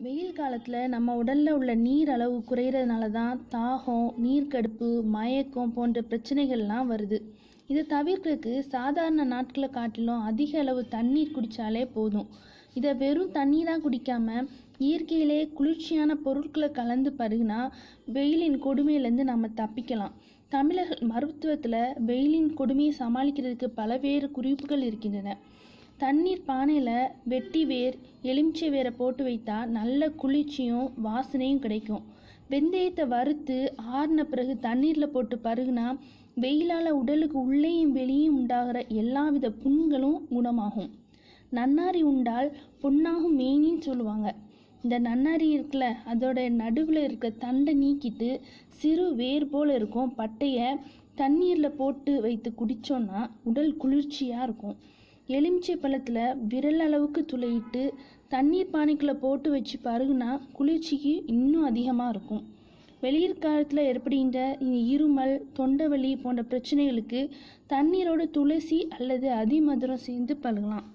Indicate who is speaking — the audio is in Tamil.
Speaker 1: வெயில் காலத்தில் நம்ம உடலில் உள்ள நீர் அளவு குறையிறதுனால தான் தாகம் நீர்க்கடுப்பு மயக்கம் போன்ற பிரச்சனைகள்லாம் வருது. இதை தவிர்க்கிறதுக்கு சாதாரண நாட்களை காட்டிலும் அதிக அளவு தண்ணீர் குடித்தாலே போதும். இதை வெறும் தண்ணீராக குடிக்காமல் இயற்கையிலே குளிர்ச்சியான பொருட்களை கலந்து பருகினா வெயிலின் கொடுமையிலேருந்து நம்ம தப்பிக்கலாம். தமிழர்கள் மருத்துவத்தில் வெயிலின் கொடுமையை சமாளிக்கிறதுக்கு பல்வேறு குறிப்புகள் இருக்கின்றன. தண்ணீர் பானையில் வெட்டி வேர் எலுமிச்சை வேரை போட்டு வைத்தா நல்ல குளிர்ச்சியும் வாசனையும் கிடைக்கும். வெந்தயத்தை வறுத்து ஆறின பிறகு தண்ணீரில் போட்டு பருகுனா வெயிலால் உடலுக்கு உள்ளேயும் வெளியும் உண்டாகிற எல்லாவித புண்களும் குணமாகும். நன்னாரி உண்டால் பொண்ணாகும் மேனின்னு சொல்லுவாங்க. இந்த நன்னாரி இருக்குல்ல அதோட நடுவில் இருக்க தண்டை நீக்கிட்டு சிறு வேர் போல் இருக்கும். பட்டையை தண்ணீரில் போட்டு வைத்து குடித்தோன்னா உடல் குளிர்ச்சியாக இருக்கும். எலுமிச்சை பழத்தில் விரல் அளவுக்கு துளையிட்டு தண்ணீர் பானைக்குள்ளே போட்டு வச்சு பருகுனா குளிர்ச்சிக்கு இன்னும் அதிகமாக இருக்கும். வெளியிற் காலத்தில் ஏற்படுகின்ற இந்த இருமல் தொண்டைவலி போன்ற பிரச்சனைகளுக்கு தண்ணீரோட துளசி அல்லது அதிமதுரம் சேர்ந்து பழகலாம்.